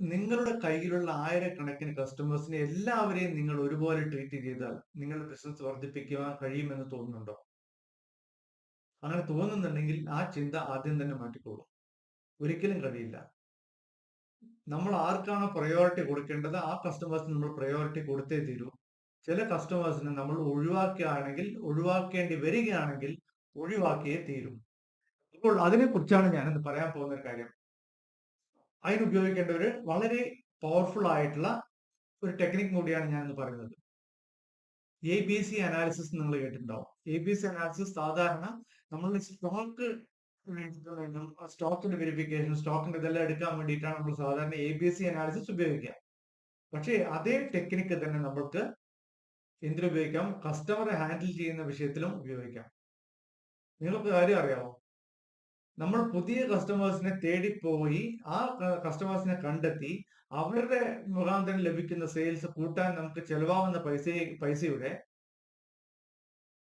നിങ്ങളുടെ കയ്യിലുള്ള ആയിരക്കണക്കിന് കസ്റ്റമേഴ്സിനെ എല്ലാവരെയും നിങ്ങൾ ഒരുപോലെ ട്രീറ്റ് ചെയ്താൽ നിങ്ങളുടെ ബിസിനസ് വർദ്ധിപ്പിക്കുവാൻ കഴിയുമെന്ന് തോന്നുന്നുണ്ടോ? അങ്ങനെ തോന്നുന്നുണ്ടെങ്കിൽ ആ ചിന്ത ആദ്യം തന്നെ മാറ്റിക്കോളൂ. ഒരിക്കലും കഴിയില്ല. നമ്മൾ ആർക്കാണോ പ്രയോറിറ്റി കൊടുക്കേണ്ടത് ആ കസ്റ്റമേഴ്സിന് നമ്മൾ പ്രയോറിറ്റി കൊടുത്തേ തീരൂ. ചില കസ്റ്റമേഴ്സിനെ നമ്മൾ ഒഴിവാക്കുകയാണെങ്കിൽ ഒഴിവാക്കേണ്ടി വരികയാണെങ്കിൽ ഒഴിവാക്കിയേ തീരും. അപ്പോൾ അതിനെക്കുറിച്ചാണ് ഞാനിന്ന് പറയാൻ പോകുന്ന കാര്യം. അതിന് ഉപയോഗിക്കേണ്ട ഒരു വളരെ പവർഫുൾ ആയിട്ടുള്ള ഒരു ടെക്നിക് കൂടിയാണ് ഞാൻ ഇന്ന് പറയുന്നത് എ ബി സി അനാലിസിസ് നിങ്ങൾ കേട്ടിട്ടുണ്ടാവും. എ ബി സി അനാലിസിസ് സാധാരണ നമ്മൾ സ്റ്റോക്ക് സ്റ്റോക്കിന്റെ വെരിഫിക്കേഷൻ സ്റ്റോക്കിന്റെ ഇതെല്ലാം എടുക്കാൻ വേണ്ടിയിട്ടാണ് നമ്മൾ സാധാരണ എ ബി സി അനാലിസിസ് ഉപയോഗിക്കുക. പക്ഷേ അതേ ടെക്നിക്ക് തന്നെ നമ്മൾക്ക് എന്തിനുപയോഗിക്കാം കസ്റ്റമറെ ഹാൻഡിൽ ചെയ്യുന്ന വിഷയത്തിലും ഉപയോഗിക്കാം. നിങ്ങൾക്ക് കാര്യം അറിയാമോ നമ്മൾ പുതിയ കസ്റ്റമേഴ്സിനെ തേടിപ്പോയി ആ കസ്റ്റമേഴ്സിനെ കണ്ടെത്തി അവരുടെ മുഖാന്തരം ലഭിക്കുന്ന സെയിൽസ് കൂട്ടാൻ നമുക്ക് ചെലവാകുന്ന പൈസ പൈസയുടെ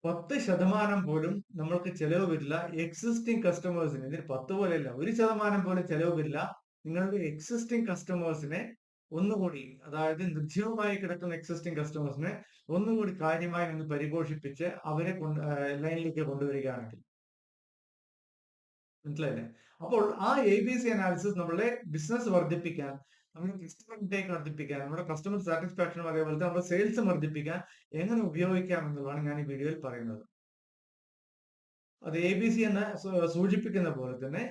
പത്ത് ശതമാനം പോലും നമ്മൾക്ക് ചെലവ് വരില്ല. എക്സിസ്റ്റിംഗ് കസ്റ്റമേഴ്സിന് ഇതിന് പത്ത് പോലെയല്ല ഒരു ശതമാനം പോലും ചെലവ് വരില്ല. നിങ്ങളുടെ എക്സിസ്റ്റിംഗ് കസ്റ്റമേഴ്സിനെ ഒന്നുകൂടി അതായത് നിർജീവമായി കിടക്കുന്ന എക്സിസ്റ്റിംഗ് കസ്റ്റമേഴ്സിനെ ഒന്നുകൂടി കാര്യമായി ഒന്ന് പരിപോഷിപ്പിച്ച് അവരെ കൊണ്ട് ലൈനിലേക്ക് കൊണ്ടുവരികയാണെങ്കിൽ മനസ്സിലായില്ലേ? അപ്പോൾ ആ എ ബി സി അനാലിസിസ് നമ്മളെ ബിസിനസ് വർദ്ധിപ്പിക്കാൻ നമ്മുടെ കസ്റ്റമർ ഇൻടേക്ക് വർദ്ധിപ്പിക്കാൻ നമ്മുടെ കസ്റ്റമർ സാറ്റിസ്ഫാക്ഷനും അതേപോലെ തന്നെ നമ്മുടെ സെയിൽസ് വർദ്ധിപ്പിക്കാൻ എങ്ങനെ ഉപയോഗിക്കാം എന്നുള്ളതാണ് ഞാൻ ഈ വീഡിയോയിൽ പറയുന്നത്. അത് എ ബി സി എന്ന് സൂചിപ്പിക്കുന്ന പോലെ തന്നെ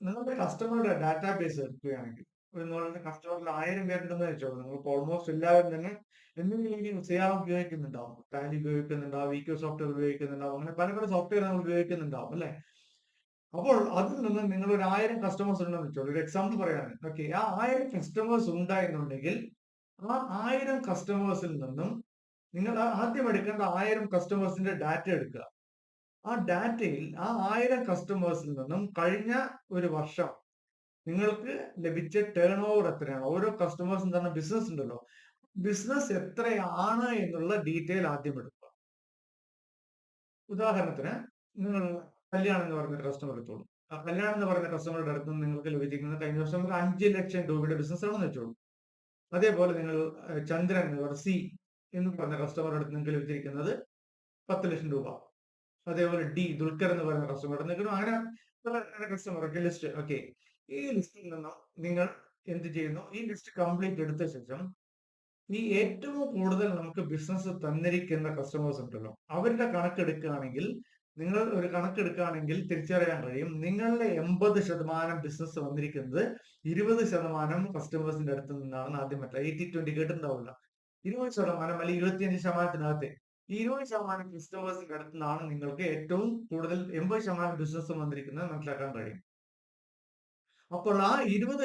നിങ്ങളുടെ കസ്റ്റമറുടെ ഡാറ്റാബേസ് എടുക്കുകയാണെങ്കിൽ ഒരു നിങ്ങളുടെ കസ്റ്റമറിൽ ആയിരം പേരുണ്ടെന്ന് വെച്ചോ നിങ്ങൾക്ക് ഓൾമോസ്റ്റ് എല്ലാവരും തന്നെ എന്തെങ്കിലും സിയാ ഉപയോഗിക്കുന്നുണ്ടാവും ടാലി ഉപയോഗിക്കുന്നുണ്ടാവും വി ക്യൂ സോഫ്റ്റ്വെയർ ഉപയോഗിക്കുന്നുണ്ടാവും അങ്ങനെ പല പല സോഫ്റ്റ്വെയർ നമ്മൾ ഉപയോഗിക്കുന്നുണ്ടാവും അല്ലെ? അപ്പോൾ അതിൽ നിന്ന് നിങ്ങൾ ഒരു ആയിരം കസ്റ്റമേഴ്സ് ഉണ്ടെന്ന് വെച്ചോളൂ. ഒരു എക്സാമ്പിൾ പറയുകയാണ് ഓക്കെ ആ ആയിരം കസ്റ്റമേഴ്സ് ഉണ്ടായിരുന്നുണ്ടെങ്കിൽ ആ ആയിരം കസ്റ്റമേഴ്സിൽ നിന്നും നിങ്ങൾ ആദ്യം എടുക്കേണ്ട ആയിരം കസ്റ്റമേഴ്സിന്റെ ഡാറ്റ എടുക്കുക. ആ ഡാറ്റയിൽ ആ ആയിരം കസ്റ്റമേഴ്സിൽ നിന്നും കഴിഞ്ഞ ഒരു വർഷം നിങ്ങൾക്ക് ലഭിച്ച ടേൺ ഓവർ എത്രയാണ്? ഓരോ കസ്റ്റമേഴ്സും തന്നെ ബിസിനസ് ഉണ്ടല്ലോ. ബിസിനസ് എത്രയാണ് എന്നുള്ള ഡീറ്റെയിൽ ആദ്യം എടുക്കുക. ഉദാഹരണത്തിന് നിങ്ങൾ കല്യാണം എന്ന് പറഞ്ഞ കസ്റ്റമർ എടുത്തോളൂ ആ കല്യാണം എന്ന് പറയുന്ന കസ്റ്റമറുടെ അടുത്ത് നിന്ന് നിങ്ങൾക്ക് ലഭിച്ചിരിക്കുന്ന കഴിഞ്ഞ വർഷം നമുക്ക് അഞ്ച് ലക്ഷം രൂപയുടെ ബിസിനസ് ആണെന്ന് വെച്ചോളൂ. അതേപോലെ നിങ്ങൾ ചന്ദ്രൻ എന്ന് പറഞ്ഞ സി എന്ന് പറഞ്ഞ കസ്റ്റമറുടെ അടുത്ത് നിങ്ങൾക്ക് ലഭിച്ചിരിക്കുന്നത് പത്ത് ലക്ഷം രൂപ. അതേപോലെ ഡി ദുൽഖർ എന്ന് പറയുന്ന കസ്റ്റമർ നിൽക്കുന്നു അങ്ങനെ കസ്റ്റമർ ഒക്കെ ലിസ്റ്റ് ഓക്കെ ഈ ലിസ്റ്റിൽ നിന്നും നിങ്ങൾ എന്ത് ചെയ്യുന്നു? ഈ ലിസ്റ്റ് കംപ്ലീറ്റ് എടുത്ത ശേഷം ഈ ഏറ്റവും കൂടുതൽ നമുക്ക് ബിസിനസ് തന്നിരിക്കുന്ന കസ്റ്റമേഴ്സ് ഉണ്ടല്ലോ. അവരുടെ കണക്കെടുക്കുകയാണെങ്കിൽ നിങ്ങൾ ഒരു കണക്കെടുക്കുകയാണെങ്കിൽ തിരിച്ചറിയാൻ കഴിയും. നിങ്ങളുടെ എൺപത് ശതമാനം ബിസിനസ് വന്നിരിക്കുന്നത് ഇരുപത് ശതമാനം കസ്റ്റമേഴ്സിന്റെ അടുത്ത് നിന്നാണ് ആദ്യം പറ്റുക എയ്റ്റി ട്വന്റി കേട്ടിട്ടുണ്ടാവില്ല ഇരുപത് ശതമാനം അല്ലെങ്കിൽ ഇരുപത്തിയഞ്ച് ശതമാനത്തിനകത്ത്. ഈ ഇരുപത് ശതമാനം കസ്റ്റമേഴ്സിന്റെ അടുത്ത് നിന്നാണ് നിങ്ങൾക്ക് ഏറ്റവും കൂടുതൽ എൺപത് ശതമാനം ബിസിനസ് വന്നിരിക്കുന്നത് മനസ്സിലാക്കാൻ കഴിയും. അപ്പോൾ ആ ഇരുപത്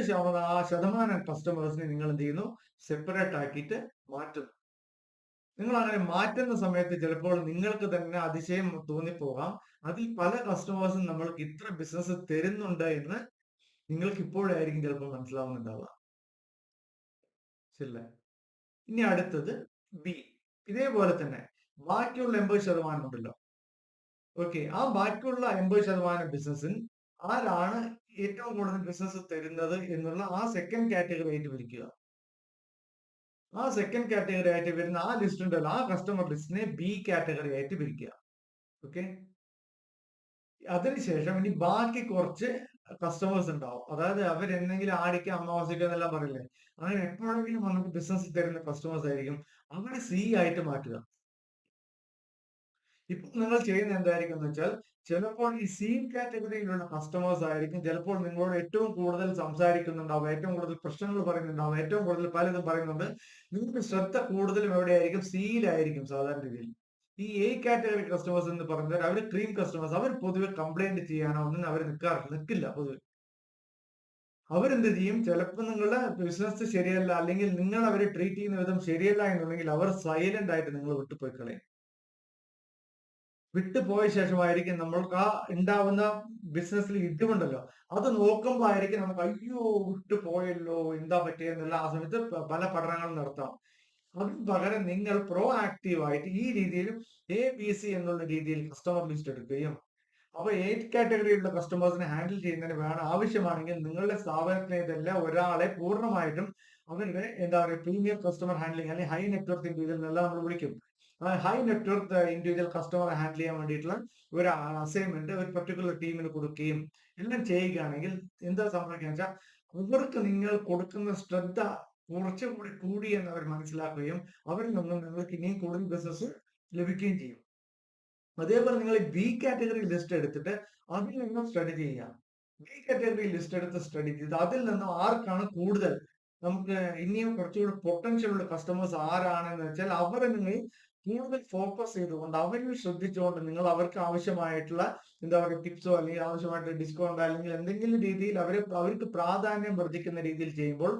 ശതമാനം കസ്റ്റമേഴ്സിനെ നിങ്ങൾ എന്ത് ചെയ്യുന്നു? സെപ്പറേറ്റ് ആക്കിയിട്ട് മാറ്റുന്നു. നിങ്ങൾ അങ്ങനെ മാറ്റുന്ന സമയത്ത് ചിലപ്പോൾ നിങ്ങൾക്ക് തന്നെ അതിശയം തോന്നിപ്പോകാം. അതിൽ പല കസ്റ്റമേഴ്സും നമ്മൾക്ക് ഇത്ര ബിസിനസ് തരുന്നുണ്ട് എന്ന് നിങ്ങൾക്ക് ഇപ്പോഴായിരിക്കും ചിലപ്പോൾ മനസ്സിലാവുന്നുണ്ടാവുക. ശരിയല്ലേ? ഇനി അടുത്തത് ബി ഇതേപോലെ തന്നെ ബാക്കിയുള്ള എൺപത് ശതമാനം ഉണ്ടല്ലോ. ഓക്കെ ആ ബാക്കിയുള്ള എൺപത് ശതമാനം ബിസിനസ്സിൽ ആരാണ് ഏറ്റവും കൂടുതൽ ബിസിനസ് തരുന്നത് എന്നുള്ള ആ സെക്കൻഡ് കാറ്റഗറി ആയിട്ട് വിളിക്കുക. ആ സെക്കൻഡ് കാറ്റഗറി ആയിട്ട് വരുന്ന ആ ലിസ്റ്റ് ഉണ്ടല്ലോ. ആ കസ്റ്റമർ ലിസ്റ്റിനെ ബി കാറ്റഗറി ആയിട്ട് പിരിക്കുക ഓക്കെ അതിനുശേഷം ഇനി ബാക്കി കുറച്ച് കസ്റ്റമേഴ്സ് ഉണ്ടാവും. അതായത് അവർ എന്തെങ്കിലും ആടിക്ക് അമാവാസിക്ക് എന്നെല്ലാം പറയില്ലേ? അങ്ങനെ എപ്പോഴെങ്കിലും നമുക്ക് ബിസിനസ് തരുന്ന കസ്റ്റമേഴ്സ് ആയിരിക്കും. അവരെ സി ആയിട്ട് മാറ്റുക. ഇപ്പൊ നിങ്ങൾ ചെയ്യുന്ന എന്തായിരിക്കും എന്ന് വെച്ചാൽ ചിലപ്പോൾ ഈ സീം കാറ്റഗറിയിലുള്ള കസ്റ്റമേഴ്സ് ആയിരിക്കും. ചിലപ്പോൾ നിങ്ങളോട് ഏറ്റവും കൂടുതൽ സംസാരിക്കുന്നുണ്ടാവും ഏറ്റവും കൂടുതൽ പ്രശ്നങ്ങൾ പറയുന്നുണ്ടാവും ഏറ്റവും കൂടുതൽ പലതും പറയുന്നുണ്ട്. നിങ്ങൾക്ക് ശ്രദ്ധ കൂടുതലും എവിടെയായിരിക്കും? സിയിലായിരിക്കും സാധാരണ രീതിയിൽ. ഈ എ കാറ്റഗറി കസ്റ്റമേഴ്സ് എന്ന് പറഞ്ഞാൽ അവർ ക്രീം കസ്റ്റമേഴ്സ് അവർ പൊതുവെ കംപ്ലൈന്റ് ചെയ്യാനോ ഒന്നും അവർ നിൽക്കാറില്ല നിൽക്കില്ല പൊതുവെ. അവരെന്ത് ചെയ്യും? ചിലപ്പോൾ നിങ്ങളുടെ ബിസിനസ് ശരിയല്ല അല്ലെങ്കിൽ നിങ്ങൾ അവരെ ട്രീറ്റ് ചെയ്യുന്ന വിധം ശരിയല്ല എന്നുണ്ടെങ്കിൽ അവർ സൈലന്റ് ആയിട്ട് നിങ്ങൾ വിട്ടുപോയി കളയും. വിട്ടുപോയ ശേഷമായിരിക്കും നമ്മൾക്ക് ആ ഉണ്ടാവുന്ന ബിസിനസ്സിൽ ഇടിവുണ്ടല്ലോ. അത് നോക്കുമ്പോൾ ആയിരിക്കും നമുക്ക് അയ്യോ വിട്ടുപോയല്ലോ എന്താ പറ്റിയെന്നുള്ള ആ സമയത്ത് പല പഠനങ്ങൾ നടത്താം. അതിന് പകരം നിങ്ങൾ പ്രോ ആക്റ്റീവായിട്ട് ഈ രീതിയിൽ എ ബി സി എന്നുള്ള രീതിയിൽ കസ്റ്റമർ ലിസ്റ്റ് എടുക്കുകയും അപ്പൊ ഏത് കാറ്റഗറിയിലുള്ള കസ്റ്റമേഴ്സിനെ ഹാൻഡിൽ ചെയ്യുന്നതിന് വേണം. ആവശ്യമാണെങ്കിൽ നിങ്ങളുടെ സ്ഥാപനത്തിനെ ഒരാളെ പൂർണമായിട്ടും അവരുടെ എന്താ പറയുക പ്രീമിയം കസ്റ്റമർ ഹാൻഡ്ലിംഗ് അല്ലെങ്കിൽ ഹൈ നെറ്റ്വർക്കിംഗ് രീതിയിൽ നിന്നെല്ലാം നമ്മൾ വിളിക്കും. ഹൈ നെറ്റ്വർക്ക് ഇൻഡിവിജ്വൽ കസ്റ്റമറെ ഹാൻഡിൽ ചെയ്യാൻ വേണ്ടിയിട്ടുള്ള ഒരു അസൈൻമെന്റ് ഒരു പർട്ടിക്കുലർ ടീമിന് കൊടുക്കുകയും എല്ലാം ചെയ്യുകയാണെങ്കിൽ എന്താ സംഭവിക്കുക വെച്ചാൽ അവർക്ക് നിങ്ങൾ കൊടുക്കുന്ന ശ്രദ്ധ കുറച്ചുകൂടി കൂടി എന്ന് അവർ മനസ്സിലാക്കുകയും അവരിൽ നിന്നും നിങ്ങൾക്ക് ഇനിയും കൂടുതൽ ബിസിനസ് ലഭിക്കുകയും ചെയ്യും. അതേപോലെ നിങ്ങൾ ബി കാറ്റഗറി ലിസ്റ്റ് എടുത്തിട്ട് അതിൽ നിന്നും സ്റ്റഡി ചെയ്യാം ബി കാറ്റഗറി ലിസ്റ്റ് എടുത്ത് സ്റ്റഡി ചെയ്ത് അതിൽ നിന്നും ആർക്കാണ് കൂടുതൽ നമുക്ക് ഇനിയും കുറച്ചുകൂടി പൊട്ടൻഷ്യൽ ഉള്ള കസ്റ്റമേഴ്സ് ആരാണെന്ന് വെച്ചാൽ അവരെ നിങ്ങൾ കൂടുതൽ ഫോക്കസ് ചെയ്തുകൊണ്ട് അവരിൽ ശ്രദ്ധിച്ചുകൊണ്ട് നിങ്ങൾ അവർക്ക് ആവശ്യമായിട്ടുള്ള എന്താ പറയുക ടിപ്സോ അല്ലെങ്കിൽ ആവശ്യമായിട്ട് ഡിസ്കൗണ്ട് അല്ലെങ്കിൽ എന്തെങ്കിലും രീതിയിൽ അവരെ അവർക്ക് പ്രാധാന്യം വർദ്ധിക്കുന്ന രീതിയിൽ ചെയ്യുമ്പോൾ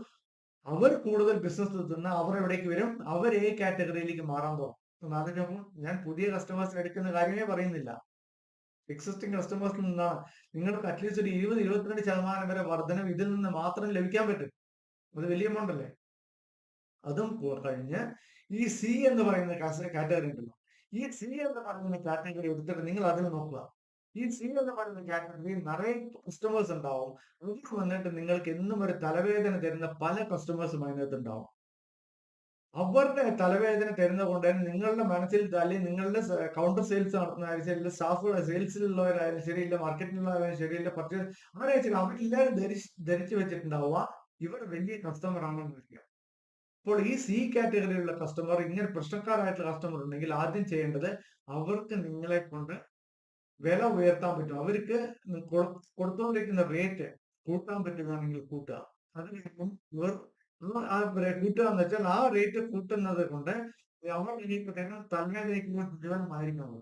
അവർ കൂടുതൽ ബിസിനസ് എത്തുന്ന അവർ എവിടേക്ക് വരും? അവർ ഏ കാറ്റഗറിയിലേക്ക് മാറാൻ തുടങ്ങും അതിന് ഞാൻ പുതിയ കസ്റ്റമേഴ്സിന് എടുക്കുന്ന കാര്യമേ പറയുന്നില്ല. എക്സിസ്റ്റിംഗ് കസ്റ്റമേഴ്സിൽ നിന്നാണ്. നിങ്ങൾക്ക് അറ്റ്ലീസ്റ്റ് ഒരു ഇരുപത് ഇരുപത്തിരണ്ട് ശതമാനം വരെ വർധനം ഇതിൽ നിന്ന് മാത്രം ലഭിക്കാൻ പറ്റും. അത് വലിയ എമൗണ്ട് അല്ലേ? അതും കഴിഞ്ഞ് ഈ സി എന്ന് പറയുന്ന കാറ്റഗറി ഉണ്ടല്ലോ ഈ സി എന്ന് പറയുന്ന കാറ്റഗറി എടുത്തിട്ട് നിങ്ങൾ അതിൽ നോക്കുക. ഈ സി എന്ന് പറയുന്ന കാറ്റഗറിയിൽ നിറയെ കസ്റ്റമേഴ്സ് ഉണ്ടാവും. അവർക്ക് വന്നിട്ട് നിങ്ങൾക്ക് എന്നും ഒരു തലവേദന തരുന്ന പല കസ്റ്റമേഴ്സും അതിനകത്ത് ഉണ്ടാവും. അവരുടെ തലവേദന തരുന്ന കൊണ്ട് തന്നെ നിങ്ങളുടെ മനസ്സിൽ അല്ലെങ്കിൽ നിങ്ങളുടെ കൗണ്ടർ സെയിൽസ് നടത്തുന്നതായാലും ശരി സ്റ്റാഫ് സെയിൽസിലുള്ളവരായാലും ശരി ഇല്ല മാർക്കറ്റിലുള്ളവരായാലും ശരി ഇല്ല പർച്ചേസ് അങ്ങനെ വെച്ചാൽ അവരെല്ലാവരും ധരിച്ച് ധരിച്ചു വെച്ചിട്ടുണ്ടാവുക. ഇവർ വലിയ കസ്റ്റമർ ആണെന്ന് വരിക അപ്പോൾ ഈ സി കാറ്റഗറിയിലുള്ള കസ്റ്റമർ ഇങ്ങനെ പ്രശ്നക്കാരായിട്ടുള്ള കസ്റ്റമർ ഉണ്ടെങ്കിൽ ആദ്യം ചെയ്യേണ്ടത് അവർക്ക് നിങ്ങളെ കൊണ്ട് വില ഉയർത്താൻ പറ്റും. അവർക്ക് കൊടുത്തുകൊണ്ടിരിക്കുന്ന റേറ്റ് കൂട്ടാൻ പറ്റുകയാണെങ്കിൽ കൂട്ടുക. അതിനുശേഷം ഇവർ കൂട്ടുക എന്ന് വെച്ചാൽ ആ റേറ്റ് കൂട്ടുന്നത് കൊണ്ട് അവർ എനിക്ക് തലവേദനയ്ക്കുള്ള ജീവനമായിരിക്കും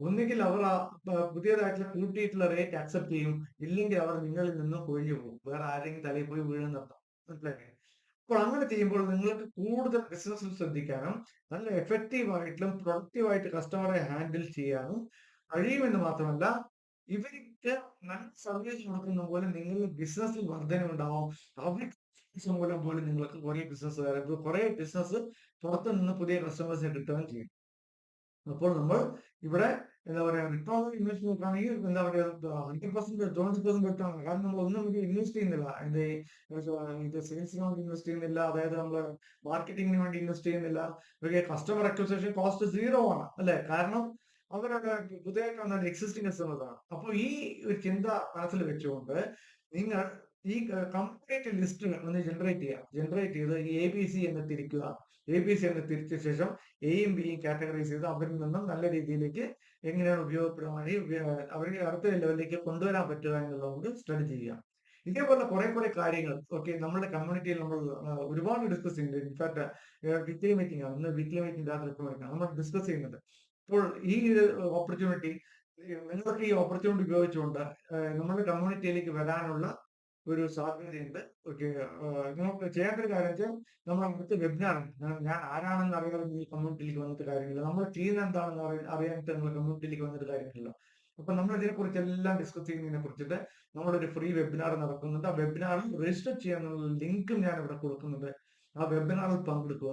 ഒന്നുകിൽ അവർ പുതിയതായിട്ടുള്ള കൂട്ടിയിട്ടുള്ള റേറ്റ് അക്സെപ്റ്റ് ചെയ്യും. ഇല്ലെങ്കിൽ അവർ നിങ്ങളിൽ നിന്ന് കൊഴിഞ്ഞു പോകും. വേറെ ആരെങ്കിലും തലയിൽ പോയി വീഴുന്നർത്ഥം മനസ്സിലായി അപ്പോൾ അങ്ങനെ ചെയ്യുമ്പോൾ നിങ്ങൾക്ക് കൂടുതൽ ബിസിനസ്സിൽ ശ്രദ്ധിക്കാനും നല്ല എഫക്റ്റീവ് ആയിട്ടും പ്രൊഡക്റ്റീവ് ആയിട്ട് കസ്റ്റമറെ ഹാൻഡിൽ ചെയ്യാനും കഴിയുമെന്ന് മാത്രമല്ല ഇവർക്ക് നല്ല സർവീസ് കൊടുക്കുന്ന പോലെ നിങ്ങളുടെ ബിസിനസ്സിൽ വർധനമുണ്ടാവും അവർക്ക് മൂലം പോലെ നിങ്ങൾക്ക് കുറെ ബിസിനസ് കുറെ ബിസിനസ് പുറത്തു നിന്ന് പുതിയ കസ്റ്റമേഴ്സിനെ കിട്ടുകയും ചെയ്യും. അപ്പോൾ നമ്മൾ ഇവിടെ എന്താ പറയാ റിട്ടേൺ ഓൺ ഇൻവെസ്റ്റ് നോക്കുകയാണെങ്കിൽ എന്താ പറയാ hundred percent twenty percent return കാരണം നമ്മൾ ഒന്നും ഇത് ഇൻവെസ്റ്റ് ചെയ്യുന്നില്ല. അതിന്റെ ഇത് സെയിൽസിന് ഇൻവെസ്റ്റ് ചെയ്യുന്നില്ല. അതായത് നമ്മൾ മാർക്കറ്റിംഗിന് വേണ്ടി ഇൻവെസ്റ്റ് ചെയ്യുന്നില്ല. കസ്റ്റമർ അക്വസേഷൻ കോസ്റ്റ് സീറോ ആണ്. അല്ലെ? കാരണം അവരുടെ പുതിയതായിട്ട് വന്ന എക്സിസ്റ്റിംഗ് ആണ്. അപ്പോൾ ഈ ഒരു ചിന്ത മനസ്സിൽ വെച്ചുകൊണ്ട് നിങ്ങൾ ഈ കംപ്ലീറ്റ് ലിസ്റ്റ് ഒന്ന് ജനറേറ്റ് ചെയ്യുക. ജനറേറ്റ് ചെയ്ത് ഈ എ ബി സി എന്ന് തിരിക്കുക എ ബി സി എന്ന് തിരിച്ച ശേഷം എയും ബിയും കാറ്റഗറൈസ് ചെയ്ത് അവരിൽ നിന്നും നല്ല രീതിയിലേക്ക് എങ്ങനെയാണ് ഉപയോഗപ്രദമായി അവർക്ക് അടുത്ത ലെവലിലേക്ക് കൊണ്ടുവരാൻ പറ്റുക എന്നുള്ളത് സ്റ്റഡി ചെയ്യുക. ഇതേപോലെ കുറെ കുറെ കാര്യങ്ങൾ ഓക്കെ നമ്മുടെ കമ്മ്യൂണിറ്റിയിൽ നമ്മൾ ഒരുപാട് ഡിസ്കസ് ചെയ്യുന്നുണ്ട്. ഇൻഫാക്ട് വീക്ക്ലി മീറ്റിംഗ് ആണ്. ഇന്ന് വീക്ക്ലി മീറ്റിംഗ് രാത്രി നമ്മൾ ഡിസ്കസ് ചെയ്യുന്നുണ്ട്. ഇപ്പോൾ ഈ ഓപ്പർച്യൂണിറ്റി നിങ്ങൾക്ക് ഈ ഓപ്പർച്യൂണിറ്റി ഉപയോഗിച്ചുകൊണ്ട് നമ്മുടെ കമ്മ്യൂണിറ്റിയിലേക്ക് വരാനുള്ള ഒരു സാധ്യതയുണ്ട്. ഓക്കെ നിങ്ങൾക്ക് ചെയ്യേണ്ട ഒരു കാര്യം വെച്ചാൽ നമ്മൾ അടുത്ത വെബിനാർ ഞാൻ ആരാണെന്ന് അറിയാതെ ഈ കമ്മ്യൂണിറ്റിയിലേക്ക് വന്നിട്ട് കാര്യമില്ല. നമ്മൾ ചെയ്യുന്ന എന്താണെന്ന് അറിയാനായിട്ട് നിങ്ങൾ കമ്മ്യൂണിറ്റിയിലേക്ക് വന്നിട്ട് കാര്യമില്ല അപ്പൊ നമ്മൾ ഇതിനെക്കുറിച്ച് എല്ലാം ഡിസ്കസ് ചെയ്യുന്നതിനെ കുറിച്ചിട്ട് നമ്മളൊരു ഫ്രീ വെബിനാർ നടക്കുന്നുണ്ട്. ആ വെബിനാറിൽ രജിസ്റ്റർ ചെയ്യാനുള്ള ലിങ്കും ഞാൻ ഇവിടെ കൊടുക്കുന്നുണ്ട്. ആ വെബിനാറിൽ പങ്കെടുക്കുക.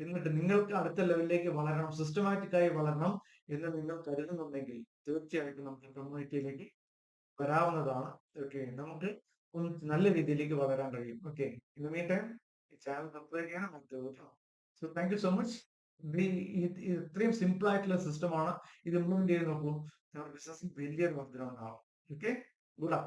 എന്നിട്ട് നിങ്ങൾക്ക് അടുത്ത ലെവലിലേക്ക് വളരണം. സിസ്റ്റമാറ്റിക് ആയി വളരണം എന്ന് നിങ്ങൾ കരുതുന്നുണ്ടെങ്കിൽ തീർച്ചയായിട്ടും നമുക്ക് കമ്മ്യൂണിറ്റിയിലേക്ക് വരാവുന്നതാണ്. ഓക്കെ നമുക്ക് ഒന്ന് നല്ല രീതിയിലേക്ക് വളരാൻ കഴിയും. Okay in the meantime channel subscribe ചെയ്യണം നമുക്ക് so thank you so much ഇത്രയും സിമ്പിൾ ആയിട്ടുള്ള സിസ്റ്റമാണ് ഇത് ഇംപ്ലിമെന്റ് ചെയ്ത് നോക്കൂ. നമ്മുടെ ബിസിനസ് വലിയൊരു വർദ്ധന ഉണ്ടാവും ഓക്കെ ഗുഡ്